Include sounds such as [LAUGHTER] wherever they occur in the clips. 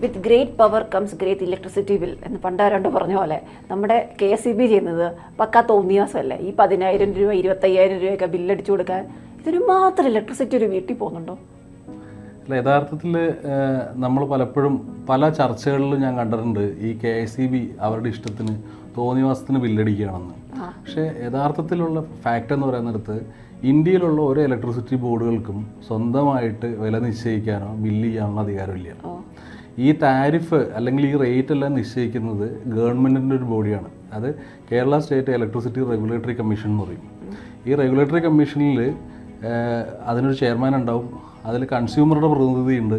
With great power comes great electricity bill എന്ന് പണ്ടാരണ്ട് പറഞ്ഞ പോലെ നമ്മുടെ കെ എസ് ഇ ബി ചെയ്യുന്നത് പക്കാ തോന്നിയാസമല്ലേ ഈ പതിനായിരം രൂപ ഇരുപത്തയ്യായിരം രൂപയൊക്കെ ബില്ലടിച്ചു കൊടുക്കാൻ ഇതിന് മാത്രം ഇലക്ട്രിസിറ്റി ഒരു വീട്ടിൽ പോകുന്നുണ്ടോ? അല്ല യഥാർത്ഥത്തിൽ നമ്മൾ പലപ്പോഴും പല ചർച്ചകളിലും ഞാൻ കണ്ടിട്ടുണ്ട് ഈ കെ എസ് ഇ ബി അവരുടെ ഇഷ്ടത്തിന് തോന്നിവാസത്തിന് ബില്ലടിക്കുകയാണെന്ന് പക്ഷേ യഥാർത്ഥത്തിലുള്ള ഫാക്റ്റ് എന്ന് പറയുന്നിടത്ത് ഇന്ത്യയിലുള്ള ഓരോ ഇലക്ട്രിസിറ്റി ബോർഡുകൾക്കും സ്വന്തമായിട്ട് വില നിശ്ചയിക്കാനോ ബില്ല് ചെയ്യാനുള്ള അധികാരമില്ല. ഈ താരിഫ് അല്ലെങ്കിൽ ഈ റേറ്റ് എല്ലാം നിശ്ചയിക്കുന്നത് ഗവൺമെന്റിന്റെ ഒരു ബോഡിയാണ് അത് Kerala state electricity regulatory commission എന്ന് പറയും. ഈ റെഗുലേറ്ററി കമ്മീഷനിൽ അതിനൊരു ചെയർമാൻ ഉണ്ടാവും. അതിൽ കൺസ്യൂമറുടെ പ്രതിനിധിയുണ്ട്.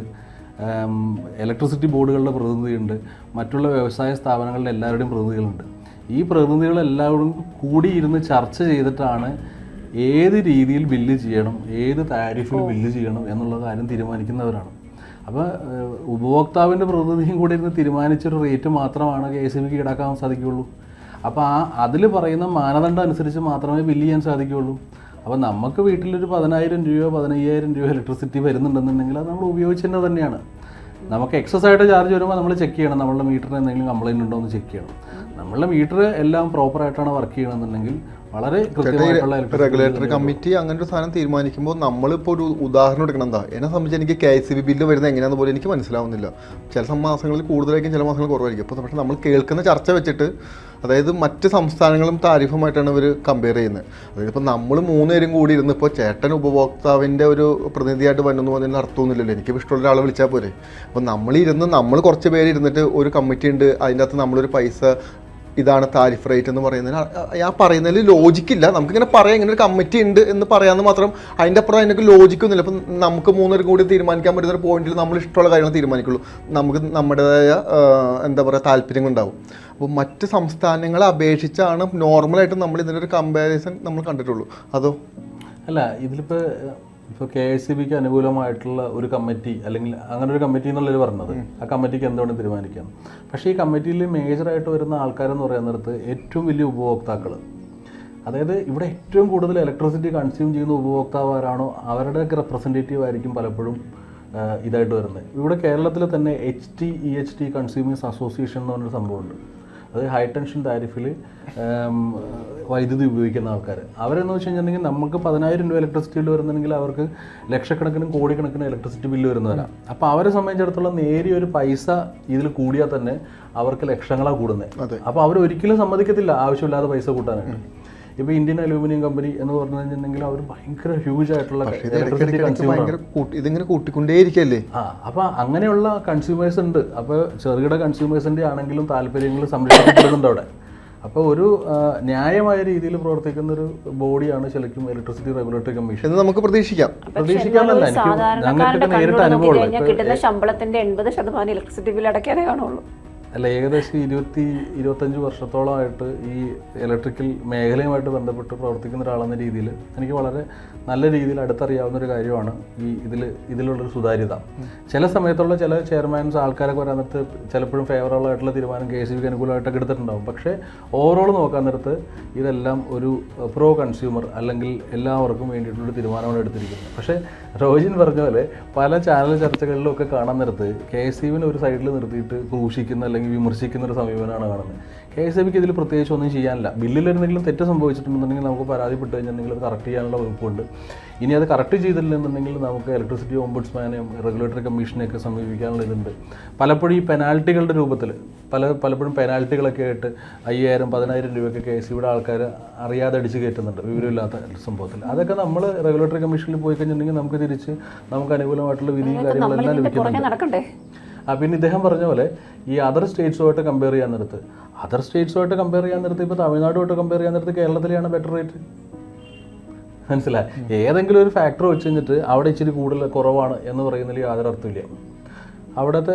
ഇലക്ട്രിസിറ്റി ബോർഡുകളുടെ പ്രതിനിധിയുണ്ട്. മറ്റുള്ള വ്യവസായ സ്ഥാപനങ്ങളുടെ എല്ലാവരുടെയും പ്രതിനിധികളുണ്ട്. ഈ പ്രതിനിധികളെല്ലാവരും കൂടി ഇരുന്ന് ചർച്ച ചെയ്തിട്ടാണ് ഏത് രീതിയിൽ ബില്ല് ചെയ്യണം ഏത് താരിഫിൽ ബില്ല് ചെയ്യണം എന്നുള്ള കാര്യം തീരുമാനിക്കുന്നവരാണ്. അപ്പോൾ ഉപഭോക്താവിന്റെ പ്രതിനിധിയും കൂടി ഇരുന്ന് തീരുമാനിച്ചൊരു റേറ്റ് മാത്രമാണ് കെ എസ് ബിക്ക് ഈടാക്കാൻ സാധിക്കുകയുള്ളൂ. അപ്പോൾ ആ അതിൽ പറയുന്ന മാനദണ്ഡം അനുസരിച്ച് മാത്രമേ ബില്ല് ചെയ്യാൻ സാധിക്കുകയുള്ളൂ. അപ്പോൾ നമുക്ക് വീട്ടിലൊരു പതിനായിരം രൂപയോ പതിനയ്യായിരം രൂപയോ ഇലക്ട്രിസിറ്റി വരുന്നുണ്ടെന്നുണ്ടെങ്കിൽ അത് നമ്മൾ ഉപയോഗിച്ചതിന്റെ തന്നെയാണ്. നമുക്ക് എക്സസ് ആയിട്ട് ചാർജ് വരുമ്പോൾ നമ്മൾ ചെക്ക് ചെയ്യണം. നമ്മളുടെ മീറ്ററിന് എന്തെങ്കിലും കംപ്ലൈന്റ് ഉണ്ടോ എന്ന് ചെക്ക് ചെയ്യണം. നമ്മളുടെ മീറ്റർ എല്ലാം പ്രോപ്പറായിട്ടാണ് വർക്ക് ചെയ്യണമെന്നുണ്ടെങ്കിൽ വളരെ റെഗുലേറ്ററി കമ്മിറ്റി അങ്ങനെ ഒരു സാധനം തീരുമാനിക്കുമ്പോൾ നമ്മളിപ്പോൾ ഒരു ഉദാഹരണം എടുക്കണം. എന്താ എന്നെ സംബന്ധിച്ച് എനിക്ക് കെ എസ് ബി ബില്ല് വരുന്നത് എങ്ങനെയാണെന്ന് പോലും എനിക്ക് മനസ്സിലാവുന്നില്ല. ചില മാസങ്ങളിൽ കൂടുതലായിരിക്കും ചില മാസങ്ങളിൽ കുറവായിരിക്കും. അപ്പോൾ പക്ഷേ നമ്മൾ കേൾക്കുന്ന ചർച്ച വെച്ചിട്ട് അതായത് മറ്റ് സംസ്ഥാനങ്ങളും താരിഫുമായിട്ടാണ് ഇവർ കമ്പയർ ചെയ്യുന്നത്. അതായത് ഇപ്പോൾ നമ്മൾ മൂന്നുപേരും കൂടി ഇരുന്ന് ഇപ്പോൾ ചേട്ടൻ ഉപഭോക്താവിന്റെ ഒരു പ്രതിനിധിയായിട്ട് വന്നെന്ന് പറഞ്ഞാൽ അർത്ഥമൊന്നുമില്ലല്ലോ. എനിക്ക് ഇഷ്ടമുള്ള ഒരാളെ വിളിച്ചാൽ പോരെ. അപ്പോൾ നമ്മളിരുന്ന് നമ്മൾ കുറച്ച് പേര് ഇരുന്നിട്ട് ഒരു കമ്മിറ്റി ഉണ്ട് അതിന്റെ അകത്ത് നമ്മളൊരു പൈസ ഇതാണ് താരിഫ് റേറ്റ് എന്ന് പറയുന്നതിന് ഞാൻ പറയുന്നതിൽ ലോജിക്കില്ല നമുക്കിങ്ങനെ പറയാം. ഇങ്ങനെ ഒരു കമ്മിറ്റി ഉണ്ട് എന്ന് പറയാമെന്ന് മാത്രം അതിന്റെ അപ്പുറം അതിനൊക്കെ ലോജിക്കൊന്നുമില്ല അപ്പം നമുക്ക് മൂന്നുപേരും കൂടി തീരുമാനിക്കാൻ പറ്റുന്ന ഒരു പോയിന്റിൽ നമ്മൾ ഇഷ്ടമുള്ള കാര്യങ്ങൾ തീരുമാനിക്കുള്ളൂ. നമുക്ക് നമ്മുടേതായ എന്താ പറയുക താല്പര്യങ്ങൾ ഉണ്ടാവും. അപ്പോൾ മറ്റ് സംസ്ഥാനങ്ങളെ അപേക്ഷിച്ചാണ് നോർമലായിട്ട് നമ്മൾ ഇതിനൊരു കമ്പാരിസൺ നമ്മൾ കണ്ടിട്ടുള്ളൂ. അതോ? അല്ല ഇതിലിപ്പോൾ ഇപ്പോൾ കെ എസ് സി ബിക്ക് അനുകൂലമായിട്ടുള്ള ഒരു കമ്മിറ്റി അല്ലെങ്കിൽ അങ്ങനെ ഒരു കമ്മിറ്റി എന്നുള്ളത് പറഞ്ഞത്. ആ കമ്മിറ്റിക്ക് എന്തുകൊണ്ട് തീരുമാനിക്കാം? പക്ഷേ ഈ കമ്മിറ്റിയിൽ മേജറായിട്ട് വരുന്ന ആൾക്കാരെന്ന് പറയുന്നിടത്ത് ഏറ്റവും വലിയ ഉപഭോക്താക്കൾ അതായത് ഇവിടെ ഏറ്റവും കൂടുതൽ ഇലക്ട്രിസിറ്റി കൺസ്യൂം ചെയ്യുന്ന ഉപഭോക്താവ് ആരാണോ അവരുടെയൊക്കെ റെപ്രസെന്റേറ്റീവ് ആയിരിക്കും പലപ്പോഴും ഇതായിട്ട് വരുന്നത്. ഇവിടെ കേരളത്തിൽ തന്നെ H T E H T consumers association എന്ന് പറഞ്ഞൊരു സംഭവമുണ്ട്. അത് ഹൈ ടെൻഷൻ താരിഫിൽ വൈദ്യുതി ഉപയോഗിക്കുന്ന ആൾക്കാർ അവരെന്ന് വെച്ച് കഴിഞ്ഞിട്ടുണ്ടെങ്കിൽ നമുക്ക് പതിനായിരം രൂപ ഇലക്ട്രിസിറ്റി ബില്ല് വരുന്നുണ്ടെങ്കിൽ അവർക്ക് ലക്ഷക്കണക്കിനും കോടിക്കണക്കിന് ഇലക്ട്രിസിറ്റി ബില്ല് വരുന്നവരാണ് അപ്പോൾ അവരെ സംബന്ധിച്ചിടത്തോളം നേരിയ ഒരു പൈസ ഇതിൽ കൂടിയാൽ തന്നെ അവർക്ക് ലക്ഷങ്ങളാണ് കൂടുന്നത്. അപ്പോൾ അവർ ഒരിക്കലും സമ്മതിക്കത്തില്ല ആവശ്യമില്ലാതെ പൈസ കൂട്ടാനായിട്ട്. ഇപ്പോൾ ഇന്ത്യൻ അലൂമിനിയം കമ്പനി എന്ന് പറഞ്ഞു കഴിഞ്ഞിട്ടുണ്ടെങ്കിൽ അവർ ഭയങ്കര ഹ്യൂജ് ആയിട്ടുള്ള ഇതിങ്ങനെ കൂട്ടിക്കൊണ്ടേയിരിക്കല്ലേ? ആ അപ്പോൾ അങ്ങനെയുള്ള കൺസ്യൂമേഴ്സ് ഉണ്ട്. അപ്പോൾ ചെറുകിട കൺസ്യൂമേഴ്സിന്റെ ആണെങ്കിലും താല്പര്യങ്ങൾ സംരക്ഷിക്കപ്പെടുന്നുണ്ട് അവിടെ. അപ്പോൾ ഒരു ന്യായമായ രീതിയിൽ പ്രവർത്തിക്കുന്ന ഒരു ബോഡിയാണ് ശരിക്കും ഇലക്ട്രിസിറ്റി റെഗുലേറ്ററി കമ്മീഷൻ എന്ന് നമുക്ക് പ്രതീക്ഷിക്കാം. എനിക്ക് സാധാരണക്കാരന്റെ ഞങ്ങൾക്ക് നേരിട്ട് അനുഭവമുള്ളൂ. ശമ്പളത്തിന്റെ എൺപത് ശതമാനം ഇലക്ട്രിസിറ്റി ബിൽ അടയ്ക്കാനേ കാണുള്ളൂ. അല്ല ഏകദേശം ഇരുപത്തി ഇരുപത്തഞ്ച് വർഷത്തോളമായിട്ട് ഈ ഇലക്ട്രിക്കൽ മേഖലയുമായിട്ട് ബന്ധപ്പെട്ട് പ്രവർത്തിക്കുന്ന ഒരാളെന്ന രീതിയിൽ എനിക്ക് വളരെ നല്ല രീതിയിൽ അടുത്തറിയാവുന്ന ഒരു കാര്യമാണ് ഈ ഇതിൽ ഇതിലുള്ളൊരു സുതാര്യത. ചില സമയത്തുള്ള ചില ചെയർമാൻസ് ആൾക്കാരൊക്കെ വരാൻ നേരത്ത് ചിലപ്പോഴും ഫേവറബിൾ ആയിട്ടുള്ള തീരുമാനം കെ എസ് ബിക്ക് അനുകൂലമായിട്ടൊക്കെ എടുത്തിട്ടുണ്ടാവും. പക്ഷേ ഓവറോൾ നോക്കാൻ നേരത്ത് ഇതെല്ലാം ഒരു പ്രോ കൺസ്യൂമർ അല്ലെങ്കിൽ എല്ലാവർക്കും വേണ്ടിയിട്ടുള്ള തീരുമാനമാണ് എടുത്തിരിക്കുന്നത്. പക്ഷേ റോജിൻ പറഞ്ഞ പോലെ പല ചാനൽ ചർച്ചകളിലും ഒക്കെ കാണാൻ നേരത്ത് കെ എസ് ബിനെ ഒരു സൈഡിൽ നിർത്തിയിട്ട് ക്രൂശിക്കുന്ന അല്ലെങ്കിൽ വിമർശിക്കുന്ന ഒരു സമീപനമാണ് കാണുന്നത്. കെ എസ് ബിക്ക് ഇതിൽ പ്രത്യേകിച്ച് ഒന്നും ചെയ്യാനില്ല. ബില്ലിൽ എന്തെങ്കിലും തെറ്റ് സംഭവിച്ചിട്ടുണ്ടെന്നുണ്ടെങ്കിൽ നമുക്ക് പരാതിപ്പെട്ട് കഴിഞ്ഞിട്ടുണ്ടെങ്കിൽ അത് കറക്റ്റ് ചെയ്യാനുള്ള വകുപ്പുണ്ട്. ഇനി അത് കറക്റ്റ് ചെയ്തില്ലെന്നുണ്ടെങ്കിൽ നമുക്ക് ഇലക്ട്രിസിറ്റി ഓംബുഡ്സ്മാനെയും റെഗുലേറ്ററി കമ്മീഷനെയൊക്കെ സമീപിക്കാനുള്ള ഇതുണ്ട്. പലപ്പോഴും ഈ പെനാൽറ്റികളുടെ രൂപത്തിൽ പല പലപ്പോഴും പെനാൽറ്റികളൊക്കെ ആയിട്ട് അയ്യായിരം പതിനായിരം രൂപയൊക്കെ കെ എസ് സിയുടെ ആൾക്കാർ അറിയാതെ അടിച്ച് കയറ്റുന്നുണ്ട് വിവരമില്ലാത്ത സംഭവത്തിൽ അതൊക്കെ നമ്മൾ റെഗുലേറ്ററി കമ്മീഷനിൽ പോയി കഴിഞ്ഞിട്ടുണ്ടെങ്കിൽ നമുക്ക് തിരിച്ച് നമുക്ക് അനുകൂലമായിട്ടുള്ള വിധിയും കാര്യങ്ങളെല്ലാം ലഭിക്കുന്നുണ്ട്. പിന്നെ ഇദ്ദേഹം പറഞ്ഞ പോലെ ഈ അതർ സ്റ്റേറ്റ്സുമായിട്ട് കമ്പയർ ചെയ്യാൻ നേരത്ത് അതർ സ്റ്റേറ്റ്സുമായിട്ട് കമ്പയർ ചെയ്യാൻ നേരത്ത് ഇപ്പോൾ തമിഴ്നാടുമായിട്ട് കമ്പയർ ചെയ്യാൻ നേരത്ത് കേരളത്തിലെയാണ് ബെറ്റർ റേറ്റ് മനസ്സിലായി? ഏതെങ്കിലും ഒരു ഫാക്ടർ വെച്ച് കഴിഞ്ഞിട്ട് അവിടെ ഇച്ചിരി കൂടുതൽ കുറവാണ് എന്ന് പറയുന്നതിൽ യാതൊരു അർത്ഥമില്ല അവിടത്തെ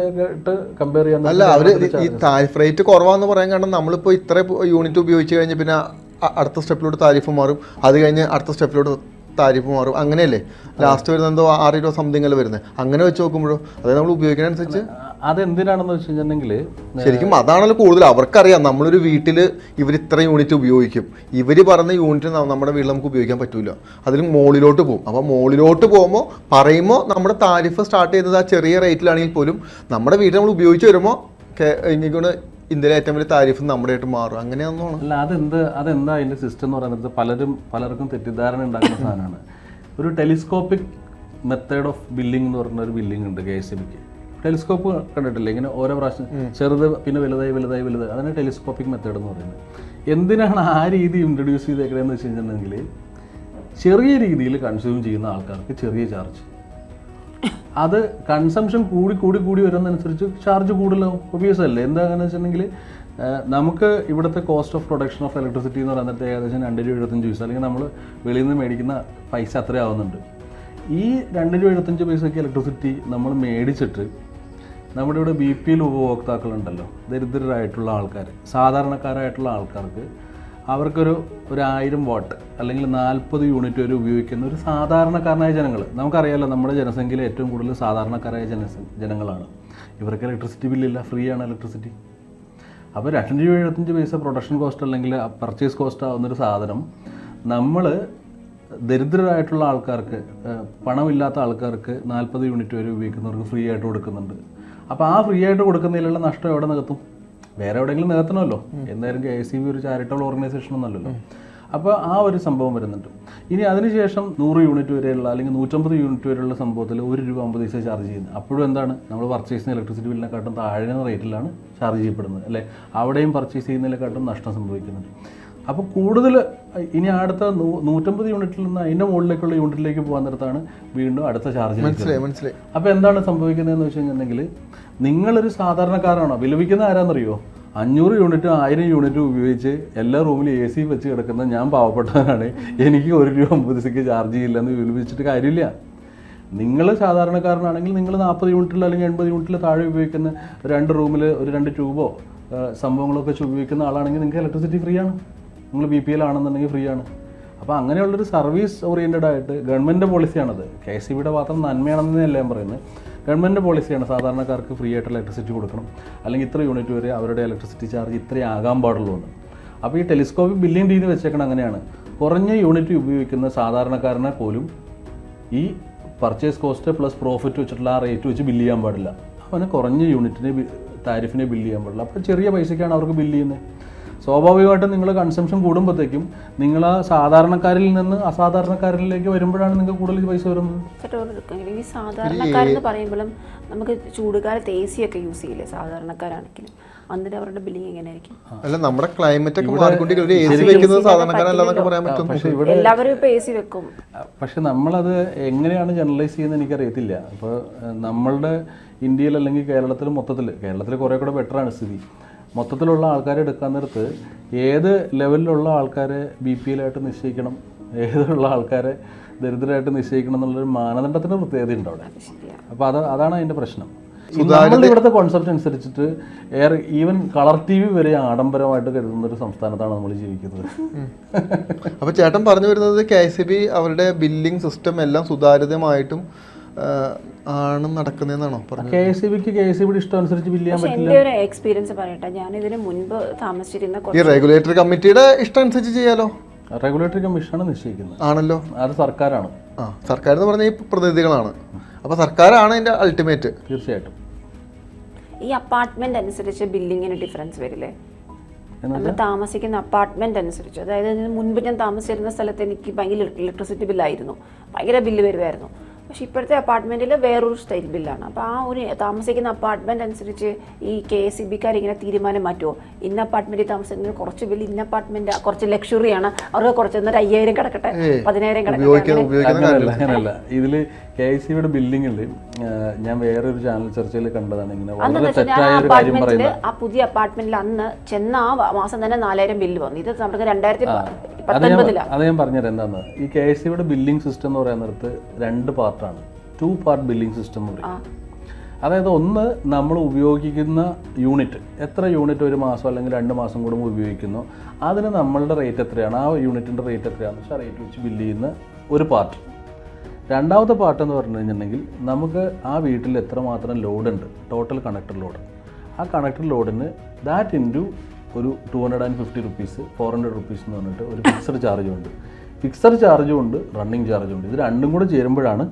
കമ്പയർ ചെയ്യാൻ അല്ല അവർ ഈ താരിഫ് റേറ്റ് കുറവാന്ന് പറയാൻ കാരണം നമ്മളിപ്പോൾ ഇത്ര യൂണിറ്റ് ഉപയോഗിച്ച് കഴിഞ്ഞ് പിന്നെ അടുത്ത സ്റ്റെപ്പിലോട്ട് താരിഫ് മാറും. അത് കഴിഞ്ഞ് അടുത്ത സ്റ്റെപ്പിലോട്ട് താരിഫ് മാറും. അങ്ങനെയല്ലേ? ലാസ്റ്റ് വരുന്നത് എന്തോ ആറ് രൂപ സംതിങ് അല്ലേ വരുന്നത്? അങ്ങനെ വെച്ച് നോക്കുമ്പോഴോ? അതായത് നമ്മൾ ഉപയോഗിക്കുന്നതനുസരിച്ച് അതെന്തിനാണെന്ന് വെച്ച് കഴിഞ്ഞിട്ടുണ്ടെങ്കിൽ ശരിക്കും അതാണല്ലോ കൂടുതൽ. അവർക്കറിയാം നമ്മളൊരു വീട്ടിൽ ഇവർ ഇത്ര യൂണിറ്റ് ഉപയോഗിക്കും. ഇവർ പറഞ്ഞ യൂണിറ്റ് നമ്മുടെ വീട്ടിൽ നമുക്ക് ഉപയോഗിക്കാൻ പറ്റൂല. അതിൽ മുകളിലോട്ട് പോകും. അപ്പോൾ മുകളിലോട്ട് പോകുമ്പോൾ പറയുമ്പോൾ നമ്മുടെ താരിഫ് സ്റ്റാർട്ട് ചെയ്യുന്നത് ആ ചെറിയ റേറ്റിലാണെങ്കിൽ പോലും നമ്മുടെ വീട്ടിൽ നമ്മൾ ഉപയോഗിച്ച് വരുമ്പോൾ എനിക്കൊണ്ട് ഇന്ത്യയിലെ ഏറ്റവും വലിയ താരിഫ് നമ്മുടെ ആയിട്ട് മാറും. അങ്ങനെയാണെന്നാണ്. അല്ല അതെന്ത് അതെന്താ അതിന്റെ സിസ്റ്റം എന്ന് പറയുന്നത്? പലരും പലർക്കും തെറ്റിദ്ധാരണ ഉണ്ടാക്കുന്ന [LAUGHS] സാധനമാണ്. ഒരു ടെലിസ്കോപ്പിക് മെത്തേഡ് ഓഫ് ബില്ലിംഗ് എന്ന് പറഞ്ഞ ഒരു ബില്ലിംഗ് ഉണ്ട് കെ എസ് ബിക്ക് ടെലിസ്കോപ്പ് കണ്ടിട്ടില്ലേ? ഇങ്ങനെ ഓരോ പ്രാവശ്യം ചെറുത് പിന്നെ വലുതായി വലുതായി വലുതായി. അതാണ് ടെലിസ്കോപ്പിക് മെത്തേഡ് എന്ന് പറയുന്നത്. എന്തിനാണ് ആ രീതി ഇൻട്രൊഡ്യൂസ് ചെയ്തേക്കണതെന്ന് വെച്ച് കഴിഞ്ഞിട്ടുണ്ടെങ്കിൽ ചെറിയ രീതിയിൽ കൺസ്യൂം ചെയ്യുന്ന ആൾക്കാർക്ക് ചെറിയ ചാർജ് അത് കൺസംഷൻ കൂടി കൂടി കൂടി വരുന്നതനുസരിച്ച് ചാർജ് കൂടുതലാവും. ഒബിയസ് അല്ലേ? എന്താണെന്ന് വെച്ചിട്ടുണ്ടെങ്കിൽ നമുക്ക് ഇവിടുത്തെ cost of production of electricity എന്ന് പറയുന്നത് ഏകദേശം രണ്ട് രൂപ എഴുപത്തഞ്ച് പൈസ അല്ലെങ്കിൽ നമ്മൾ വെളിയിൽ നിന്ന് മേടിക്കുന്ന പൈസ അത്രയാവുന്നുണ്ട് ഈ രണ്ട് രൂപ എഴുപത്തഞ്ച് പൈസയ്ക്ക് ഇലക്ട്രിസിറ്റി നമ്മൾ മേടിച്ചിട്ട് നമ്മുടെ ഇവിടെ ബി പി എൽ ഉപഭോക്താക്കളുണ്ടല്ലോ. ദരിദ്രരായിട്ടുള്ള ആൾക്കാർ സാധാരണക്കാരായിട്ടുള്ള ആൾക്കാർക്ക് അവർക്കൊരു ഒരു ആയിരം വാട്ട് അല്ലെങ്കിൽ നാൽപ്പത് യൂണിറ്റ് വരെ ഉപയോഗിക്കുന്ന ഒരു സാധാരണക്കാരനായ ജനങ്ങൾ. നമുക്കറിയാമല്ലോ നമ്മുടെ ജനസംഖ്യയിൽ ഏറ്റവും കൂടുതൽ സാധാരണക്കാരായ ജന ജനങ്ങളാണ്. ഇവർക്ക് ഇലക്ട്രിസിറ്റി ബില്ലില്ല ഫ്രീ ആണ് ഇലക്ട്രിസിറ്റി അപ്പോൾ രണ്ട് രൂപ എഴുപത്തഞ്ച് പൈസ പ്രൊഡക്ഷൻ കോസ്റ്റ് അല്ലെങ്കിൽ പർച്ചേസ് കോസ്റ്റ് ആവുന്നൊരു സാധനം നമ്മൾ ദരിദ്രരായിട്ടുള്ള ആൾക്കാർക്ക് പണമില്ലാത്ത ആൾക്കാർക്ക് നാൽപ്പത് യൂണിറ്റ് വരെ ഉപയോഗിക്കുന്നവർക്ക് ഫ്രീ ആയിട്ട് കൊടുക്കുന്നുണ്ട്. അപ്പോൾ ആ ഫ്രീ ആയിട്ട് കൊടുക്കുന്നതിലുള്ള നഷ്ടം എവിടെ നികത്തും? വേറെ എവിടെയെങ്കിലും നികത്തണമല്ലോ. എന്തായാലും കെ സി ബി ഒരു ചാരിറ്റബിൾ ഓർഗനൈസേഷൻ ഒന്നല്ലല്ലോ. അപ്പോൾ ആ ഒരു സംഭവം വരുന്നുണ്ട്. ഇനി അതിനുശേഷം നൂറ് യൂണിറ്റ് വരെയുള്ള അല്ലെങ്കിൽ നൂറ്റമ്പത് യൂണിറ്റ് വരെയുള്ള സംഭവത്തിൽ ഒരു രൂപ അമ്പത് പൈസ ചാർജ് ചെയ്യുന്നത് അപ്പോഴും എന്താണ്? നമ്മൾ പർച്ചേസ് ചെയ്യുന്ന ഇലക്ട്രിസിറ്റി ബില്ലിനെക്കാട്ടും താഴ്ന്ന റേറ്റിലാണ് ചാർജ് ചെയ്യപ്പെടുന്നത് അല്ലേ? അവിടെയും പർച്ചേസ് ചെയ്യുന്നതിനെക്കാട്ടും നഷ്ടം സംഭവിക്കുന്നുണ്ട്. അപ്പോൾ കൂടുതൽ ഇനി അടുത്ത നൂറ്റമ്പത് യൂണിറ്റിൽ നിന്ന് അതിന്റെ മുകളിലേക്കുള്ള യൂണിറ്റിലേക്ക് പോകാൻ നേരത്താണ് വീണ്ടും അടുത്ത ചാർജ് മനസ്സിലായി മനസ്സിലായി. അപ്പോൾ എന്താണ് സംഭവിക്കുന്നതെന്ന് വെച്ച് കഴിഞ്ഞിട്ടുണ്ടെങ്കിൽ നിങ്ങളൊരു സാധാരണക്കാരാണോ വിലപിക്കുന്ന ആരാന്നറിയോ? അഞ്ഞൂറ് യൂണിറ്റും ആയിരം യൂണിറ്റും ഉപയോഗിച്ച് എല്ലാ റൂമിലും എ സി വെച്ച് കിടക്കുന്ന ഞാൻ പാവപ്പെട്ടവനാണ്. എനിക്ക് ഒരു രൂപ അമ്പത് സിക്ക് ചാർജ് ചെയ്യില്ലെന്ന് വിലപിച്ചിട്ട് കാര്യമില്ല. നിങ്ങൾ സാധാരണക്കാരനാണെങ്കിൽ നിങ്ങൾ നാൽപ്പത് യൂണിറ്റിൽ അല്ലെങ്കിൽ എൺപത് യൂണിറ്റിൽ താഴെ ഉപയോഗിക്കുന്ന രണ്ട് റൂമിൽ ഒരു രണ്ട് ട്യൂബോ സംഭവങ്ങളൊക്കെ വെച്ച് ഉപയോഗിക്കുന്ന ആളാണെങ്കിൽ നിങ്ങൾക്ക് ഇലക്ട്രിസിറ്റി ഫ്രീ ആണ്. നിങ്ങൾ ബി പി എൽ ആണെന്നുണ്ടെങ്കിൽ ഫ്രീ ആണ്. അപ്പോൾ അങ്ങനെയുള്ളൊരു സർവീസ് ഓറിയന്റഡ് ആയിട്ട് ഗവൺമെന്റ് പോളിസിയാണത് കെ എസ് സി ബിയുടെ മാത്രം നന്മയാണെന്നല്ല ഞാൻ പറയുന്നത് ഗവൺമെന്റ് പോളിസിയാണ് സാധാരണക്കാർക്ക് ഫ്രീ ആയിട്ട് ഇലക്ട്രിസിറ്റി കൊടുക്കണം. അല്ലെങ്കിൽ ഇത്ര യൂണിറ്റ് വരെ അവരുടെ ഇലക്ട്രിസിറ്റി ചാർജ് ഇത്രയും ആകാൻ പാടുള്ളൂ എന്ന്. അപ്പോൾ ഈ ടെലിസ്കോപ്പിക് ബില്ലിംഗ് രീതി വെച്ചേക്കണം അങ്ങനെയാണ്. കുറഞ്ഞ യൂണിറ്റ് ഉപയോഗിക്കുന്ന സാധാരണക്കാരനെ പോലും ഈ പർച്ചേസ് കോസ്റ്റ് പ്ലസ് പ്രോഫിറ്റ് വെച്ചിട്ടുള്ള ആ റേറ്റ് വെച്ച് ബില്ല് ചെയ്യാൻ പാടില്ല. അവന് കുറഞ്ഞ യൂണിറ്റിനെ താരിഫിനെ ബില്ല് ചെയ്യാൻ പാടില്ല. അപ്പോൾ ചെറിയ പൈസയ്ക്കാണ് അവർക്ക് ബില്ല് ചെയ്യുന്നത് സ്വാഭാവികമായിട്ടും നിങ്ങൾ കൺസംഷൻ കൂടുമ്പോഴത്തേക്കും നിങ്ങൾ സാധാരണക്കാരിൽ നിന്ന് അസാധാരണക്കാരിലേക്ക് വരുമ്പോഴാണ് നിങ്ങൾക്ക് കൂടുതൽ പൈസ വരുന്നത്. ഈ സാധാരണക്കാരെന്ന് പറയുമ്പോഴും നമുക്ക് ചൂടുകാലത്ത് എ സി ഒക്കെ യൂസ് ചെയ്യില്ലേ സാധാരണക്കാരാണെങ്കിലും? അന്നിട്ട് അവരുടെ ബില്ലിംഗ് എങ്ങനെയായിരിക്കും? അല്ല നമ്മുടെ ക്ലൈമറ്റ് ഒക്കെ മാറിക്കൊണ്ടിരിക്കും ഒരു എ സി വെക്കുന്നത് സാധാരണക്കാരനല്ലെന്നൊക്കെ പറയാൻ പറ്റും. പക്ഷേ ഇവിടെ എല്ലാവരും ഇപ്പൊ എ സി വെക്കും പക്ഷെ നമ്മളത് എങ്ങനെയാണ് ജനറലൈസ് ചെയ്യുന്നത് എനിക്കറിയത്തില്ല. അപ്പോൾ നമ്മളുടെ ഇന്ത്യയിൽ അല്ലെങ്കിൽ കേരളത്തിൽ മൊത്തത്തിൽ കേരളത്തിൽ കുറേ കൂടെ ബെറ്ററാണ് സ്ഥിതി. മൊത്തത്തിലുള്ള ആൾക്കാരെ എടുക്കാൻ നേരത്ത് ഏത് ലെവലിലുള്ള ആൾക്കാരെ ബി പി എല്ലായിട്ട് നിശ്ചയിക്കണം ഏതുള്ള ആൾക്കാരെ ദരിദ്രരായിട്ട് നിശ്ചയിക്കണം എന്നുള്ളൊരു മാനദണ്ഡത്തിന് പ്രത്യേകത ഉണ്ട് അവിടെ അപ്പോൾ അത് അതാണ് അതിന്റെ പ്രശ്നം. നമ്മളുടെ ഇവിടുത്തെ കോൺസെപ്റ്റ് അനുസരിച്ചിട്ട് ഏറെ ഈവൻ കളർ ടി വി വരെ ആഡംബരമായിട്ട് കരുതുന്ന ഒരു സംസ്ഥാനത്താണ് നമ്മൾ ജീവിക്കുന്നത്. അപ്പൊ ചേട്ടൻ പറഞ്ഞു വരുന്നത് കെ എസ് ബി അവരുടെ ബില്ലിംഗ് സിസ്റ്റം എല്ലാം സുതാര്യതമായിട്ടും ആണ് നടക്കുന്നതെന്നാണോ കെ എസ് ബിക്ക് കെ എസ് ബിയുടെ ഇഷ്ടം അനുസരിച്ച് ബില്ല് ചെയ്യാൻ ഒരു എക്സ്പീരിയൻസ് പറയട്ടെ. ഞാൻ ഇതിന് മുൻപ് താമസിച്ചിരുന്ന ഈ റെഗുലേറ്ററി കമ്മിറ്റിയുടെ ഇഷ്ടം അനുസരിച്ച് ചെയ്യാലോ? റെഗുലേറ്ററി കമ്മീഷനാണ് നിശ്ചയിക്കുന്നത്. ആണല്ലോ. അത് സർക്കാരാണ്. ആ സർക്കാർ എന്ന് പറഞ്ഞ ഈ പ്രതിനിധികളാണ്. അപ്പൊ സർക്കാരാണ് അതിന്റെ അൾട്ടിമേറ്റ് തീർച്ചയായിട്ടും. ഈ അപ്പാർട്ട്മെന്റ് അനുസരിച്ച് ബില്ലിങ്ങിന് ഡിഫറൻസ് വരില്ലേ? നമ്മൾ താമസിക്കുന്ന അപ്പാർട്ട്മെന്റ് അനുസരിച്ച്. അതായത് മുൻപ് ഞാൻ താമസിച്ചിരുന്ന സ്ഥലത്ത് എനിക്ക് ഭയങ്കര ഇലക്ട്രിസിറ്റി ബില്ലായിരുന്നു ഭയങ്കര ബില്ല് വരുമായിരുന്നു പക്ഷെ ഇപ്പോഴത്തെ അപ്പാർട്ട്മെന്റിൽ വേറൊരു സ്റ്റൈൽ ബില്ലാണ് അപ്പോൾ ആ ഒരു താമസിക്കുന്ന അപ്പാർട്ട്മെന്റ് അനുസരിച്ച് ഈ കെ എസ് സി ബിക്കാർ ഇങ്ങനെ തീരുമാനം മാറ്റുമോ ഇന്ന അപ്പാർട്ട്മെന്റിൽ താമസിക്കുന്ന കുറച്ച് ബില്ല് ഇന്ന അപ്പാർട്ട്മെന്റ് കുറച്ച് ലക്ഷറിയാണ് അവർക്ക് കുറച്ച് ഒരു അയ്യായിരം കിടക്കട്ടെ പതിനായിരം കിടക്കട്ടെ ഇതിൽ കെ എസ് സിയുടെ ബില്ലിങ്ങിൽ ഞാൻ വേറൊരു ചാനൽ ചർച്ചയിൽ കണ്ടതാണ് ഇങ്ങനെ. വളരെ തെറ്റായ ഒരു കാര്യം പറയുന്നത് ആ പുതിയ അപ്പാർട്ട്മെന്റിൽ അന്ന് ചെന്ന ആ മാസം തന്നെ നാലായിരം ബില്ല് വന്നു. ഇത് നമുക്ക് രണ്ടായിരത്തി അത് ഞാൻ പറഞ്ഞത് അത് ഞാൻ പറഞ്ഞുതരാം. എന്താന്ന്? ഈ കെ എസ് സിയുടെ ബില്ലിംഗ് സിസ്റ്റം എന്ന് പറയുന്നിടത്ത് രണ്ട് പാർട്ടാണ്. ടു പാർട്ട് ബില്ലിംഗ് സിസ്റ്റം എന്ന് പറയും അതായത് ഒന്ന് നമ്മൾ ഉപയോഗിക്കുന്ന യൂണിറ്റ്. എത്ര യൂണിറ്റ് ഒരു മാസം അല്ലെങ്കിൽ രണ്ട് മാസം കൂടുമ്പോൾ ഉപയോഗിക്കുന്നു? അതിന് നമ്മളുടെ റേറ്റ് എത്രയാണ്? ആ യൂണിറ്റിന്റെ റേറ്റ് എത്രയാണെന്ന് വെച്ചാൽ റേറ്റ് വെച്ച് ബില്ല് ചെയ്യുന്ന ഒരു പാർട്ട് രണ്ടാമത്തെ പാർട്ട് എന്ന് പറഞ്ഞു കഴിഞ്ഞിട്ടുണ്ടെങ്കിൽ നമുക്ക് ആ വീട്ടിൽ എത്രമാത്രം ലോഡുണ്ട് ടോട്ടൽ കണക്ടർ ലോഡ് ആ കണക്ടർ ലോഡിന് ദാറ്റ് ഇന്റു ഒരു two hundred and fifty rupees four hundred rupees എന്ന് പറഞ്ഞിട്ട് ഒരു ഫിക്സഡ് ചാർജ് ഉണ്ട്. ഫിക്സഡ് ചാർജും ഉണ്ട് റണ്ണിങ് ചാർജും ഉണ്ട്. ഇത് രണ്ടും കൂടെ ചേരുമ്പോഴാണ്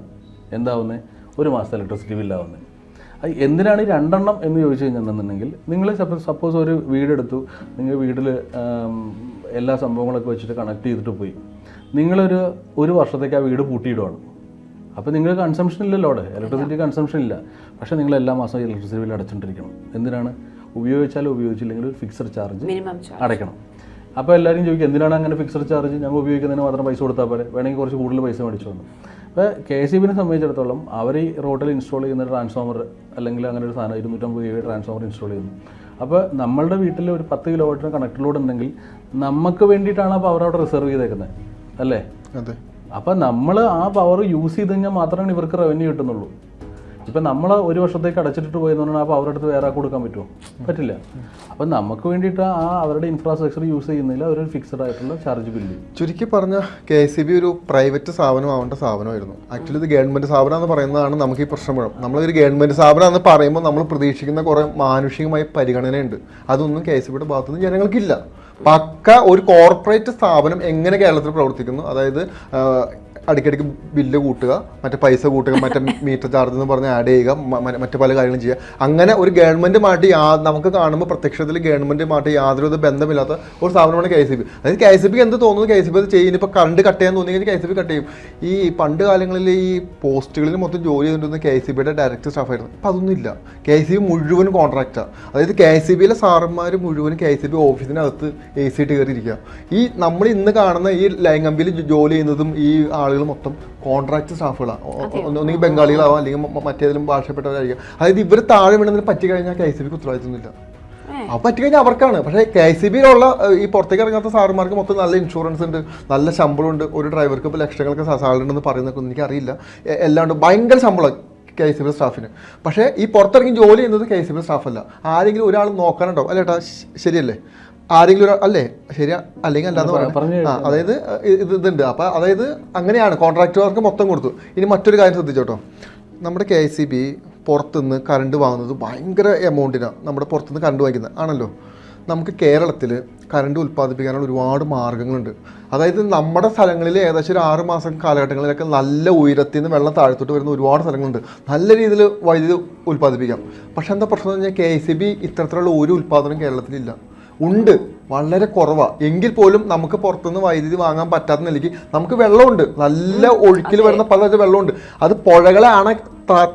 എന്താവുന്നത് ഒരു മാസത്തെ ഇലക്ട്രിസിറ്റി ബില്ലാവുന്നത് അത് എന്തിനാണ് ഈ രണ്ടെണ്ണം എന്ന് ചോദിച്ചു കഴിഞ്ഞിട്ടുണ്ടെന്നുണ്ടെങ്കിൽ നിങ്ങൾ സപ്പോസ് ഒരു വീടെടുത്തു നിങ്ങൾ വീട്ടിൽ എല്ലാ സംഭവങ്ങളൊക്കെ വെച്ചിട്ട് കണക്ട് ചെയ്തിട്ട് പോയി. നിങ്ങളൊരു ഒരു വർഷത്തേക്ക് ആ വീട് പൂട്ടിയിടുവാണ്. അപ്പോൾ നിങ്ങൾ കൺസംഷൻ ഇല്ലല്ലോ അവിടെ. ഇലക്ട്രിസിറ്റി കൺസംഷൻ ഇല്ല. പക്ഷേ നിങ്ങൾ എല്ലാ മാസവും ഇലക്ട്രിസിറ്റി ബില്ല് അടച്ചുകൊണ്ടിരിക്കണം എന്തിനാണ്? ഉപയോഗിച്ചാലും ഉപയോഗിച്ചില്ലെങ്കിൽ ഒരു ഫിക്സഡ് ചാർജ് മിനിമം ചാർജ് അടയ്ക്കണം. അപ്പോൾ എല്ലാവരും ചോദിക്കും എന്തിനാണ് അങ്ങനെ ഫിക്സഡ് ചാർജ് ഞങ്ങൾ ഉപയോഗിക്കുന്നതിന് മാത്രം പൈസ കൊടുത്താൽ പോലെ വേണമെങ്കിൽ കുറച്ച് കൂടുതൽ പൈസ മേടിച്ചു വന്നു അപ്പോൾ കെ സി ബിനെ സംബന്ധിച്ചിടത്തോളം അവർ ഈ റോട്ടിൽ ഇൻസ്റ്റാൾ ചെയ്യുന്ന ട്രാൻസ്ഫോമർ അല്ലെങ്കിൽ അങ്ങനെ ഒരു സാധനം ഇരുന്നൂറ്റമ്പത് രൂപ ട്രാൻസ്ഫോമർ ഇൻസ്റ്റാൾ ചെയ്യുന്നു. അപ്പോൾ നമ്മളുടെ വീട്ടിൽ ഒരു പത്ത് കിലോ വാട്ടിന് കണക്ടർ ഉണ്ടെങ്കിൽ നമുക്ക് വേണ്ടിയിട്ടാണ് ആ പവർ അവിടെ റിസർവ് ചെയ്തേക്കുന്നത് അല്ലേ? അതെ. അപ്പം നമ്മൾ ആ പവർ യൂസ് ചെയ്ത് കഴിഞ്ഞാൽ മാത്രമാണ് ഇവർക്ക് റവന്യൂ കിട്ടുന്നുള്ളൂ. ഇപ്പം നമ്മൾ ഒരു വർഷത്തേക്ക് അടച്ചിട്ടിട്ട് പോയെന്ന് പറഞ്ഞാൽ അപ്പോൾ അവരുടെ അടുത്ത് വേറെ കൊടുക്കാൻ പറ്റുമോ? പറ്റില്ല. അപ്പം നമുക്ക് വേണ്ടിയിട്ട് ആ അവരുടെ ഇൻഫ്രാസ്ട്രക്ചർ യൂസ് ചെയ്യുന്നില്ല അവർ ഫിക്സഡ് ആയിട്ടുള്ള ചാർജ് ബില്ല് ചെയ്യും ചുരുക്കി പറഞ്ഞ കെ എസ് ബി ഒരു പ്രൈവറ്റ് സ്ഥാപനമാവേണ്ട സ്ഥാപനമായിരുന്നു ആക്ച്വലി ഇത് ഗവൺമെന്റ് സ്ഥാപനം എന്ന് പറയുന്നതാണ് നമുക്ക് ഈ പ്രശ്നം വേണം നമ്മളൊരു ഗവൺമെന്റ് സ്ഥാപനം എന്ന് പറയുമ്പോൾ നമ്മൾ പ്രതീക്ഷിക്കുന്ന കുറേ മാനുഷികമായ പരിഗണനയുണ്ട്. അതൊന്നും കെ എസ് ബിയുടെ ഭാഗത്തുനിന്ന് ജനങ്ങൾക്കില്ല. പക്ക ഒരു കോർപ്പറേറ്റ് സ്ഥാപനം എങ്ങനെ കേരളത്തിൽ പ്രവർത്തിക്കുന്നു? അതായത് അടിക്കടിക്ക് ബില്ല് കൂട്ടുക മറ്റേ പൈസ കൂട്ടുക മറ്റേ [LAUGHS] മീറ്റർ ചാർജ് എന്ന് പറഞ്ഞ് ആഡ് ചെയ്യുക മറ്റു പല കാര്യങ്ങളും ചെയ്യുക. അങ്ങനെ ഒരു ഗവൺമെന്റുമായിട്ട് യാ നമുക്ക് കാണുമ്പോൾ പ്രത്യക്ഷത്തിൽ ഗവൺമെന്റുമായിട്ട് യാതൊരു ബന്ധമില്ലാത്ത ഒരു സ്ഥാപനമാണ് കെ സി ബി അതായത് കെ സി ബിക്ക് എന്ത് തോന്നുന്നു? കെ സി ബി അത് ചെയ്യും ഇപ്പോൾ കറണ്ട് കട്ട് ചെയ്യാൻ തോന്നി കഴിഞ്ഞാൽ കെ സി ബി കട്ട് ചെയ്യും. ഈ പണ്ട് കാലങ്ങളിൽ ഈ പോസ്റ്റുകളിൽ മൊത്തം ജോലി ചെയ്തിരുന്ന കെ സി ബിയുടെ ഡയറക്ടർ സ്റ്റാഫായിരുന്നു അപ്പോൾ അതൊന്നുമില്ല കെ സി ബി മുഴുവൻ കോൺട്രാക്റ്റാണ് അതായത് കെ സി ബിയിലെ സാറന്മാർ മുഴുവൻ കെ സി ബി ഓഫീസിനകത്ത് എ സി ഇട്ട് കയറിയിരിക്കുക ഈ നമ്മൾ ഇന്ന് കാണുന്ന ഈ ലൈംഗമ്പിയിൽ ജോലി ചെയ്യുന്നതും ഈ ആളുകൾ മൊത്തം കോൺട്രാക്ട് സ്റ്റാഫുകളാണ് ഒന്നുകിൽ ബംഗാളികളാവാം അല്ലെങ്കിൽ മറ്റേതെങ്കിലും ഭാഷപ്പെട്ടവരായിരിക്കും. അതായത് ഇവർ താഴെ വീണതിന് പറ്റി കഴിഞ്ഞാൽ കെ സി ബിക്ക് ഉത്തരവാദിത്തമൊന്നുമില്ല അപ്പൊ പറ്റി കഴിഞ്ഞാൽ അവർക്കാണ്. പക്ഷേ കെ സി ബിയിലുള്ള ഈ പുറത്തേക്ക് ഇറങ്ങാത്ത സാറുമാർക്ക് മൊത്തം നല്ല ഇൻഷുറൻസ് ഉണ്ട് നല്ല ശമ്പളം ഉണ്ട് ഒരു ഡ്രൈവർക്ക് ഇപ്പോൾ ലക്ഷങ്ങൾക്ക് സാലറി ഉണ്ടെന്ന് പറയുന്നതൊക്കെ എനിക്കറിയില്ല. അറിയില്ല എല്ലാണ്ട് ഭയങ്കര ശമ്പളം കെ സി ബി സ്റ്റാഫിന്. പക്ഷേ ഈ പുറത്തിറങ്ങി ജോലി ചെയ്യുന്നത് കെ സി ബി സ്റ്റാഫല്ല. ആരെങ്കിലും ഒരാൾ നോക്കാനുണ്ടോ അല്ലേട്ടാ ശരിയല്ലേ? ആരെങ്കിലും ഒരാൾ അല്ലേ? ശരിയാ? അല്ലെങ്കിൽ അല്ലാന്ന് ആ അതായത് ഇത് ഇതുണ്ട്. അപ്പോൾ അതായത് അങ്ങനെയാണ്. കോൺട്രാക്ടർമാർക്ക് മൊത്തം കൊടുത്തു. ഇനി മറ്റൊരു കാര്യം ശ്രദ്ധിച്ചോട്ടോ. നമ്മുടെ കെ സി ബി പുറത്തുനിന്ന് കറണ്ട് വാങ്ങുന്നത് ഭയങ്കര എമൗണ്ടിനാണ് നമ്മുടെ പുറത്തുനിന്ന് കറണ്ട് വാങ്ങിക്കുന്നത്. ആണല്ലോ? നമുക്ക് കേരളത്തിൽ കറണ്ട് ഉൽപ്പാദിപ്പിക്കാനുള്ള ഒരുപാട് മാർഗങ്ങളുണ്ട്. അതായത് നമ്മുടെ സ്ഥലങ്ങളിൽ ഏകദേശം ഒരു ആറ് മാസം കാലഘട്ടങ്ങളിലൊക്കെ നല്ല ഉയരത്തിൽ നിന്ന് വെള്ളം താഴ്ത്തോട്ട് വരുന്ന ഒരുപാട് സ്ഥലങ്ങളുണ്ട്. നല്ല രീതിയിൽ വൈദ്യുതി ഉൽപ്പാദിപ്പിക്കാം. പക്ഷേ എന്താ പ്രശ്നം എന്ന് പറഞ്ഞാൽ കെ സി ബി ഇത്തരത്തിലുള്ള ഒരു ഉൽപ്പാദനം കേരളത്തിലില്ല. ഉണ്ട്. വളരെ കുറവാണ് എങ്കിൽ പോലും നമുക്ക് പുറത്തുനിന്ന് വൈദ്യുതി വാങ്ങാൻ പറ്റാത്ത നിലയ്ക്ക് നമുക്ക് വെള്ളമുണ്ട്. നല്ല ഒഴുക്കിൽ വരുന്ന പലതരം വെള്ളമുണ്ട്. അത് പുഴകളാണ്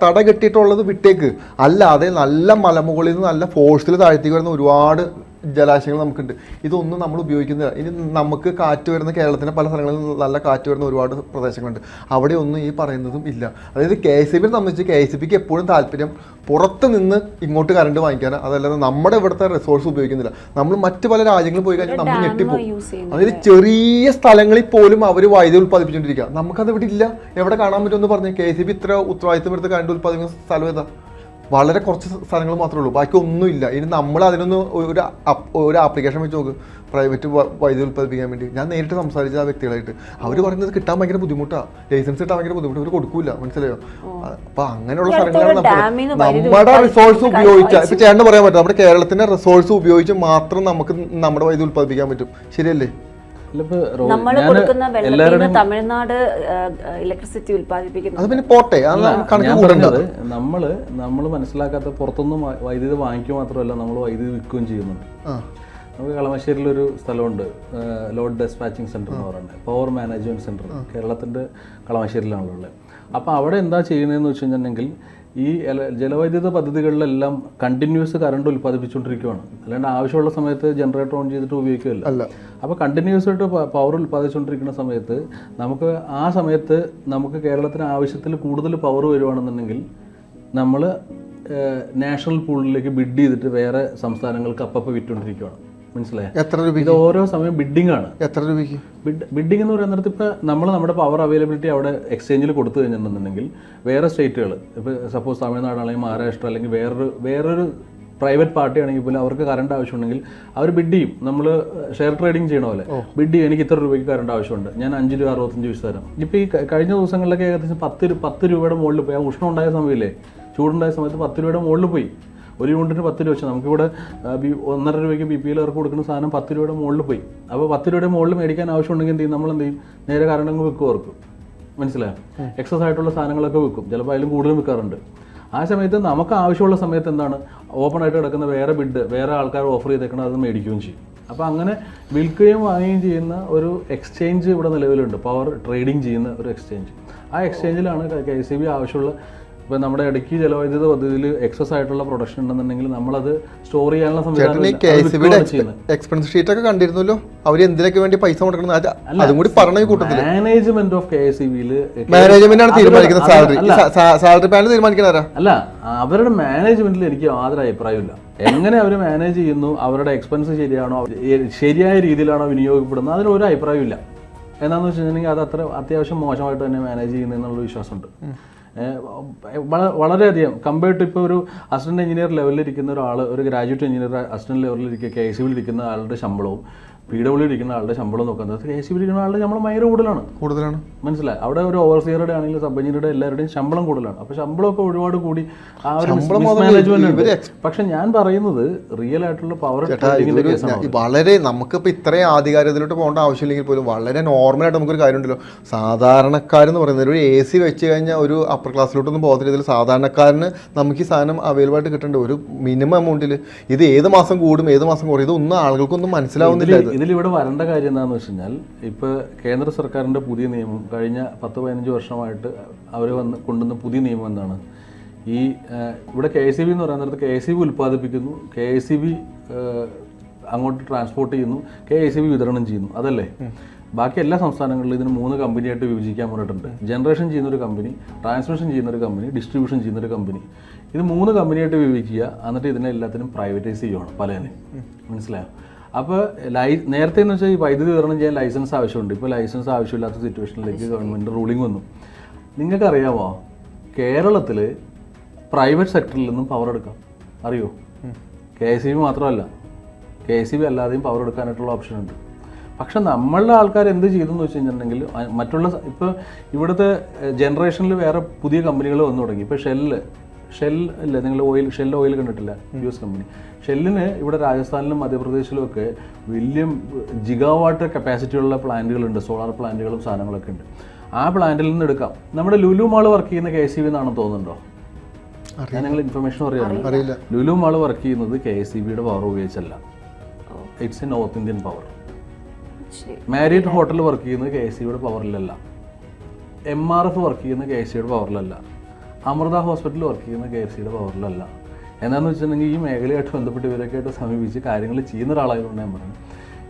തട കെട്ടിയിട്ടുള്ളത് വിട്ടേക്ക്. അല്ലാതെ നല്ല മലമുകളിൽ നിന്ന് നല്ല ഫോഴ്സിൽ താഴ്ത്തി വരുന്ന ഒരുപാട് ജലാശയങ്ങൾ നമുക്കുണ്ട്. ഇതൊന്നും നമ്മൾ ഉപയോഗിക്കുന്നില്ല. ഇനി നമുക്ക് കാറ്റ് വരുന്ന കേരളത്തിന്റെ പല സ്ഥലങ്ങളിൽ നല്ല കാറ്റ് വരുന്ന ഒരുപാട് പ്രദേശങ്ങളുണ്ട്. അവിടെ ഒന്നും ഈ പറയുന്നതും ഇല്ല. അതായത് കെ എസ് ബിനെ സംബന്ധിച്ച് കെ എസ് ബിക്ക് എപ്പോഴും താല്പര്യം പുറത്ത് നിന്ന് ഇങ്ങോട്ട് കറണ്ട് വാങ്ങിക്കാൻ അതല്ലാതെ നമ്മുടെ ഇവിടുത്തെ റിസോഴ്സ് ഉപയോഗിക്കുന്നില്ല. നമ്മൾ മറ്റു പല രാജ്യങ്ങളിൽ പോയി കഴിഞ്ഞാൽ നമ്മൾ ഞെട്ടിപ്പോകും അതായത് ചെറിയ സ്ഥലങ്ങളിൽ പോലും അവർ വൈദ്യുതി ഉൽപ്പാദിപ്പിച്ചുകൊണ്ടിരിക്കുക നമുക്കത് ഇവിടെ ഇല്ല. എവിടെ കാണാൻ പറ്റുമെന്ന് പറഞ്ഞു കെ സി ബി ഇത്ര ഉത്തരവാദിത്തം എടുത്ത് കറണ്ട് ഉൽപ്പാദിപ്പിക്കുന്ന സ്ഥലം ഏതാ? വളരെ കുറച്ച് സ്ഥലങ്ങൾ മാത്രമേ ഉള്ളൂ. ബാക്കി ഒന്നുമില്ല. ഇനി നമ്മൾ അതിനൊന്ന് ഒരു ഒരു ആപ്ലിക്കേഷൻ വെച്ച് നോക്ക്. പ്രൈവറ്റ് വൈദ്യുതി ഉൽപ്പാദിപ്പിക്കാൻ വേണ്ടി. ഞാൻ നേരിട്ട് സംസാരിച്ച ആ വ്യക്തികളായിട്ട്. അവർ പറയുന്നത് കിട്ടാൻ ഭയങ്കര ബുദ്ധിമുട്ടാണ് ലൈസൻസ് കിട്ടാൻ ഭയങ്കര ബുദ്ധിമുട്ട്. അവർ കൊടുക്കൂല മനസ്സിലായോ? അപ്പൊ അങ്ങനെയുള്ള സ്ഥലങ്ങളാണ് നമ്മൾ നമ്മുടെ റിസോഴ്സ് ഉപയോഗിച്ച. ഇപ്പൊ ചേട്ടന് പറയാൻ പറ്റും. നമ്മുടെ കേരളത്തിന്റെ റിസോഴ്സ് ഉപയോഗിച്ച് മാത്രം നമുക്ക് നമ്മുടെ വൈദ്യുതി ഉൽപ്പാദിപ്പിക്കാൻ പറ്റും. ശരിയല്ലേ? നമ്മൾ കൊടുക്കുന്ന വെള്ളത്തിൽ നിന്ന് തമിഴ്നാട് ഇലക്ട്രിസിറ്റി ഉൽപ്പാദിപ്പിക്കുന്നു അത് പിന്നെ പോട്ടെ ഞാൻ നമ്മൾ നമ്മൾ മനസ്സിലാക്കാത്ത പുറത്തുനിന്ന് വൈദ്യുതി വാങ്ങിക്കുക മാത്രമല്ല നമ്മൾ വൈദ്യുതി വിൽക്കുകയും ചെയ്യുന്നുണ്ട്. നമുക്ക് കളമശ്ശേരിയിലൊരു സ്ഥലമുണ്ട് ലോഡ് ഡെസ്പാച്ചിങ് സെന്റർ എന്ന് പറയുന്നത് പവർ മാനേജ്മെന്റ് സെന്റർ കേരളത്തിന്റെ കളമശ്ശേരിയിലാണല്ലോ ഉള്ളത് അപ്പോൾ അവിടെ എന്താ ചെയ്യുന്നതെന്ന് വെച്ച് കഴിഞ്ഞിട്ടുണ്ടെങ്കിൽ ഈ ജലവൈദ്യുത പദ്ധതികളിലെല്ലാം കണ്ടിന്യൂസ് കറണ്ട് ഉൽപ്പാദിപ്പിച്ചുകൊണ്ടിരിക്കുകയാണ് അല്ലാണ്ട് ആവശ്യമുള്ള സമയത്ത് ജനറേറ്റർ ഓൺ ചെയ്തിട്ട് ഉപയോഗിക്കുകയല്ല. അല്ല. അപ്പോൾ കണ്ടിന്യൂസ് ആയിട്ട് പവർ ഉൽപ്പാദിച്ചുകൊണ്ടിരിക്കുന്ന സമയത്ത് നമുക്ക് ആ സമയത്ത് നമുക്ക് കേരളത്തിന് ആവശ്യത്തിൽ കൂടുതൽ പവർ വരുവാണെന്നുണ്ടെങ്കിൽ നമ്മൾ നാഷണൽ പൂളിലേക്ക് ബിഡ് ചെയ്തിട്ട് വേറെ സംസ്ഥാനങ്ങൾക്ക് അപ്പപ്പോൾ വിറ്റുകൊണ്ടിരിക്കുകയാണ് മനസ്സിലായോ? എത്ര രൂപ ഇത് ഓരോ സമയം ബിഡിംഗ് ആണ്. എത്ര രൂപയ്ക്ക്? ബിഡ് ബിഡിംഗ് എന്ന് പറയുന്നിടത്ത് ഇപ്പോൾ നമ്മൾ നമ്മുടെ പവർ അവൈലബിലിറ്റി അവിടെ എക്സ്ചേഞ്ചിൽ കൊടുത്തു കഴിഞ്ഞിട്ടുണ്ടെന്നുണ്ടെങ്കിൽ വേറെ സ്റ്റേറ്റുകൾ ഇപ്പോൾ സപ്പോസ് തമിഴ്നാട് അല്ലെങ്കിൽ മഹാരാഷ്ട്ര അല്ലെങ്കിൽ വേറൊരു വേറൊരു പ്രൈവറ്റ് പാർട്ടി ആണെങ്കിൽ പോലും അവർക്ക് കറണ്ട് ആവശ്യമുണ്ടെങ്കിൽ അവർ ബിഡ് ചെയ്യും. നമ്മൾ ഷെയർ ട്രേഡിംഗ് ചെയ്യണ പോലെ. ബിഡ് ചെയ്യും എനിക്ക് ഇത്ര രൂപയ്ക്ക് കറണ്ട് ആവശ്യമുണ്ട്. ഞാൻ അഞ്ച് രൂപ അറുപത്തഞ്ച് പൈസ തരാം. ഇപ്പോൾ ഈ കഴിഞ്ഞ ദിവസങ്ങളിലൊക്കെ ഏകദേശം പത്ത് പത്ത് രൂപയുടെ മുകളിൽ പോയി. ആ ഉഷ്ണം ഉണ്ടായ സമയമില്ലേ? ചൂടുണ്ടായ സമയത്ത് പത്ത് രൂപയുടെ മുകളിൽ പോയി. ഒരു യൂണിറ്റിന് പത്ത് രൂപ വെച്ചാൽ നമുക്കിവിടെ ഒന്നര രൂപയ്ക്ക് ബി പി എൽ ഇറക്കി കൊടുക്കുന്ന സാധനം പത്ത് രൂപയുടെ മുകളിൽ പോയി. അപ്പോൾ പത്ത് രൂപയുടെ മുകളിൽ മേടിക്കാൻ ആവശ്യമുണ്ടെങ്കിൽ എന്ത് ചെയ്യും? നമ്മൾ എന്ത് ചെയ്യും നേരെ കാരണം വെക്കും ഓർക്കും മനസ്സിലായോ? എക്സസ് ആയിട്ടുള്ള സാധനങ്ങളൊക്കെ വെക്കും. ചിലപ്പോൾ അതിലും കൂടുതലും വിൽക്കാറുണ്ട് ആ സമയത്ത് നമുക്ക് ആവശ്യമുള്ള സമയത്ത് എന്താണ്? ഓപ്പൺ ആയിട്ട് കിടക്കുന്ന വേറെ ബിഡ് വേറെ ആൾക്കാർ ഓഫർ ചെയ്തേക്കണം അത് മേടിക്കുകയും ചെയ്യും. അപ്പോൾ അങ്ങനെ വിൽക്കുകയും വാങ്ങുകയും ചെയ്യുന്ന ഒരു എക്സ്ചേഞ്ച് ഇവിടെ നിലവിലുണ്ട്. പവർ ട്രേഡിംഗ് ചെയ്യുന്ന ഒരു എക്സ്ചേഞ്ച് ആ എക്സ്ചേഞ്ചിലാണ് കെ സി ബി ആവശ്യമുള്ള ഇപ്പോൾ നമ്മുടെ ഇടയ്ക്ക് ജലവൈദ്യുത പദ്ധതിയിൽ എക്സസ് ആയിട്ടുള്ള പ്രൊഡക്ഷൻ ഉണ്ടെന്നുണ്ടെങ്കിൽ നമ്മളത് സ്റ്റോർ ചെയ്യാനുള്ള സംവിധാനം എക്സ്പെൻസ് ഷീറ്റ് ഒക്കെ കണ്ടിരുന്നല്ലോ. അവർ എന്തിനൊക്കെ വേണ്ടി പൈസ കൊടുക്കണം അത് അതും കൂടി പറഞ്ഞ ഈ management of K S E ബിയിൽ മാനേജ്മെന്റ് ആണ് തീരുമാനിക്കുന്നത് സാലറി സാലറി പാനൽ തീരുമാനിക്കണാരാ അല്ല അവരുടെ മാനേജ്മെന്റിൽ എനിക്ക് യാതൊരു അഭിപ്രായമില്ല എങ്ങനെ അവർ മാനേജ് ചെയ്യുന്നു അവരുടെ എക്സ്പെൻസ് ശരിയാണോ ശരിയായ രീതിയിലാണോ വിനിയോഗിക്കപ്പെടുന്നത് അതിന് ഒരു അഭിപ്രായമില്ല എന്താണെന്ന് വെച്ചിട്ടുണ്ടെങ്കിൽ അത് അത്ര അത്യാവശ്യം മോശമായിട്ട് തന്നെ മാനേജ് ചെയ്യുന്നു എന്നുള്ള വിശ്വാസമുണ്ട്. വളരെയധികം. കമ്പയർഡ് ടു ഇപ്പോൾ ഒരു അസിസ്റ്റന്റ് എഞ്ചിനീയർ ലെവലിൽ ഇരിക്കുന്ന ഒരാൾ ഒരു ഗ്രാജുവേറ്റ് എഞ്ചിനീയർ അസിസ്റ്റന്റ് ലെവലിൽ ഇരിക്കുക കെ ഐ സിയിൽ ഇരിക്കുന്ന ആളുടെ ശമ്പളവും പി ഡബ്ല്യു ഇരിക്കുന്ന ആളുടെ ശമ്പളം നോക്കുന്നത് എ സി ഇരിക്കുന്ന ആളുടെ ശമ്പളം ഭയങ്കര കൂടുതലാണ്. കൂടുതലാണ്. മനസ്സിലായി? അവിടെ ഒരു ഓവർസിയറുടെ ആണെങ്കിലും സബ് എഞ്ചിനീയറുടെ എല്ലാവരുടെയും ശമ്പളം കൂടുതലാണ്. അപ്പോൾ ശമ്പളമൊക്കെ ഒരുപാട് കൂടി ആ ഒരു മാനേജ്മെന്റ് ഉണ്ട്. പക്ഷെ ഞാൻ പറയുന്നത് റിയൽ ആയിട്ടുള്ള പവർ വളരെ നമുക്കിപ്പോൾ ഇത്രയും ആധികാരികത്തിലോട്ട് പോകേണ്ട ആവശ്യമില്ലെങ്കിൽ പോലും വളരെ നോർമലായിട്ട് നമുക്കൊരു കാര്യമുണ്ടല്ലോ. സാധാരണക്കാരെന്ന് പറയുന്നത് ഒരു എ സി വെച്ച് കഴിഞ്ഞാൽ ഒരു അപ്പർ ക്ലാസ്സിലോട്ടൊന്നും പോകാത്ത രീതിയിൽ സാധാരണക്കാരന് നമുക്ക് ഈ സാധനം അവൈലബിൾ ആയിട്ട് കിട്ടേണ്ട ഒരു മിനിമം എമൗണ്ടിൽ ഇത് ഏത് മാസം കൂടും ഏത് മാസം കുറയും ഇതൊന്നും ആളുകൾക്കൊന്നും മനസ്സിലാവുന്നില്ല ഇത്. ഇതിലിവിടെ വരേണ്ട കാര്യം എന്താണെന്ന് വെച്ച് കഴിഞ്ഞാൽ ഇപ്പോൾ കേന്ദ്ര സർക്കാരിന്റെ പുതിയ നിയമം കഴിഞ്ഞ പത്ത് പതിനഞ്ച് വർഷമായിട്ട് അവർ വന്ന് കൊണ്ടുവന്ന പുതിയ നിയമം എന്താണ്? ഈ ഇവിടെ കെ എസ് സി ബി എന്ന് പറയുന്നിടത്ത് കെ എസ് സി ബി ഉൽപ്പാദിപ്പിക്കുന്നു കെ എസ് സി ബി അങ്ങോട്ട് ട്രാൻസ്പോർട്ട് ചെയ്യുന്നു കെ എസ് സി ബി വിതരണം ചെയ്യുന്നു അതല്ലേ? ബാക്കി എല്ലാ സംസ്ഥാനങ്ങളിലും ഇതിന് മൂന്ന് കമ്പനിയായിട്ട് വിഭജിക്കാൻ പറഞ്ഞിട്ടുണ്ട്. ജനറേഷൻ ചെയ്യുന്ന ഒരു കമ്പനി ട്രാൻസ്മിഷൻ ചെയ്യുന്ന ഒരു കമ്പനി ഡിസ്ട്രിബ്യൂഷൻ ചെയ്യുന്ന ഒരു കമ്പനി. ഇത് മൂന്ന് കമ്പനിയായിട്ട് വിഭജിക്കുക എന്നിട്ട് ഇതിനെ എല്ലാത്തിനും പ്രൈവറ്റൈസ് ചെയ്യുകയാണ് പലതിനും. മനസ്സിലായോ? അപ്പോൾ ലൈ നേരത്തെ എന്ന് വെച്ചാൽ ഈ വൈദ്യുതി വിതരണം ചെയ്യാൻ ലൈസൻസ് ആവശ്യമുണ്ട്. ഇപ്പോൾ ലൈസൻസ് ആവശ്യമില്ലാത്ത സിറ്റുവേഷനിലേക്ക് ഗവൺമെന്റ് റൂളിംഗ് വന്നു. നിങ്ങൾക്കറിയാമോ കേരളത്തിൽ പ്രൈവറ്റ് സെക്ടറിൽ നിന്നും പവർ എടുക്കാം. അറിയോ? കെ എസ് ബി മാത്രമല്ല. കെ എസ് ബി അല്ലാതെയും പവർ എടുക്കാനായിട്ടുള്ള ഓപ്ഷൻ ഉണ്ട്. പക്ഷെ നമ്മളുടെ ആൾക്കാർ എന്ത് ചെയ്തു എന്ന് വെച്ച് കഴിഞ്ഞിട്ടുണ്ടെങ്കിൽ മറ്റുള്ള ഇപ്പോൾ ഇവിടുത്തെ ജനറേഷനിൽ വേറെ പുതിയ കമ്പനികൾ വന്നു തുടങ്ങി. ഇപ്പോൾ ഷെല്ല് ഷെൽ അല്ലേ നിങ്ങൾ ഓയിൽ ഷെൽ ഓയിൽ കണ്ടിട്ടില്ല? U S company. ഷെല്ലിന് ഇവിടെ രാജസ്ഥാനിലും മധ്യപ്രദേശിലും ഒക്കെ വലിയ ജിഗാവാട്ട് കപ്പാസിറ്റിയുള്ള പ്ലാന്റുകളുണ്ട് സോളാർ പ്ലാന്റുകളും സാധനങ്ങളൊക്കെ ഉണ്ട്. ആ പ്ലാന്റിൽ നിന്ന് എടുക്കാം. നമ്മുടെ ലുലു മാൾ വർക്ക് ചെയ്യുന്ന കെ എസ് സി ബി എന്നാണെന്ന് തോന്നുന്നുണ്ടോ? ഞാൻ നിങ്ങൾ ഇൻഫർമേഷൻ അറിയാറില്ല അറിയില്ല. ലുലു മാൾ വർക്ക് ചെയ്യുന്നത് കെ എസ് സി ബിയുടെ power ഉപയോഗിച്ചല്ല. It's a north Indian power Marriott hotel work ചെയ്യുന്നത് കെ എസ് സിയുടെ പവറിലല്ല എം ആർ എഫ് വർക്ക് ചെയ്യുന്നത് കെ എസ് സിയുടെ പവറിലല്ല അമൃത ഹോസ്പിറ്റലിൽ വർക്ക് ചെയ്യുന്ന കെ എഫ് സിയുടെ പവറിലല്ല എന്താണെന്ന് വെച്ചിട്ടുണ്ടെങ്കിൽ ഈ മേഖലയായിട്ട് ബന്ധപ്പെട്ട് ഇവരൊക്കെ ആയിട്ട് സമീപിച്ച് കാര്യങ്ങൾ ചെയ്യുന്ന ഒരാളായതുകൊണ്ട് ഞാൻ പറഞ്ഞു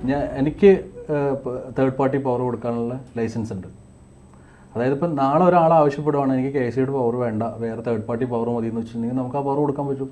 ഞാൻ എനിക്ക് തേർഡ് പാർട്ടി പവർ കൊടുക്കാനുള്ള ലൈസൻസ് ഉണ്ട്. അതായത് ഇപ്പം നാളെ ഒരാൾ ആവശ്യപ്പെടുവാണ് എനിക്ക് കെ സിയുടെ പവർ വേണ്ട. വേറെ തേർഡ് പാർട്ടി പവർ മതി എന്ന് വെച്ചിട്ടുണ്ടെങ്കിൽ നമുക്ക് ആ പവർ കൊടുക്കാൻ പറ്റും.